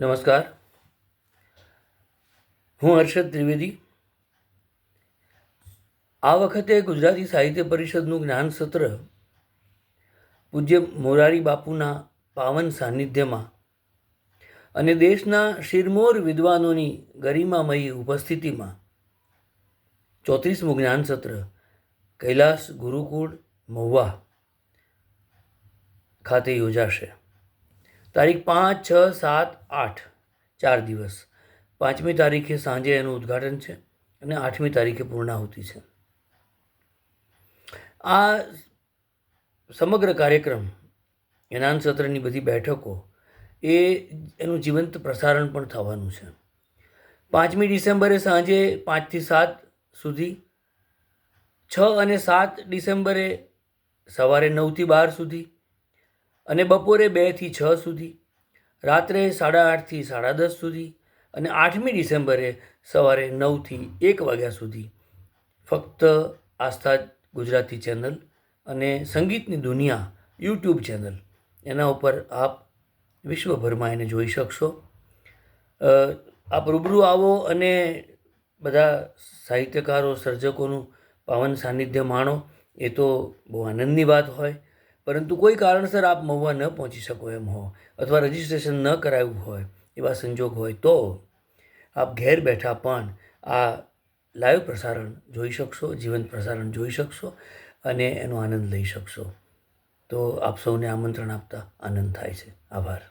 નમસ્કાર. હું હર્ષદ ત્રિવેદી. આ વખતે ગુજરાતી સાહિત્ય પરિષદનું જ્ઞાન સત્ર પૂજ્ય મોરારી બાપુના પાવન સાનિધ્યમાં અને દેશના શિરમોર વિદ્વાનોની ગરિમામયી ઉપસ્થિતિમાં ચોત્રીસમું જ્ઞાન સત્ર, કૈલાસ ગુરુકુળ મહુવા ખાતે યોજાશે. તારીખ પાંચ, છ, સાત, આઠ, ચાર દિવસ. પાંચમી તારીખે સાંજે એનું ઉદ્ઘાટન છે અને આઠમી તારીખે પૂર્ણાહુતિ છે. આ સમગ્ર કાર્યક્રમ, જ્ઞાન સત્રની બધી બેઠકો, એ એનું જીવંત પ્રસારણ પણ થવાનું છે. પાંચમી ડિસેમ્બરે સાંજે પાંચથી સાત સુધી, છ અને સાત ડિસેમ્બરે સવારે નવથી બાર સુધી અને બપોરે બેથી છ સુધી, રાત્રે સાડા આઠથી સાડા દસ સુધી અને આઠમી ડિસેમ્બરે સવારે નવથી એક વાગ્યા સુધી. ફક્ત આસ્થા ગુજરાતી ચેનલ અને સંગીતની દુનિયા યુટ્યુબ ચેનલ. એના ઉપર આપ વિશ્વભરમાં એને જોઈ શકશો. આપ રૂબરૂ આવો અને બધા સાહિત્યકારો, સર્જકોનું પાવન સાનિધ્ય માણો, એ તો બહુ આનંદની વાત હોય. પરંતુ કોઈ કારણસર આપ મહુવા ન પહોંચી શકો એમ હો, અથવા રજિસ્ટ્રેશન ન કરાવ્યું હોય એવા સંજોગ હોય તો આપ ઘેર બેઠા પણ આ લાઈવ પ્રસારણ જોઈ શકશો, જીવંત પ્રસારણ જોઈ શકશો અને એનો આનંદ લઈ શકશો. તો આપ સૌને આમંત્રણ આપતા આનંદ થાય છે. આભાર.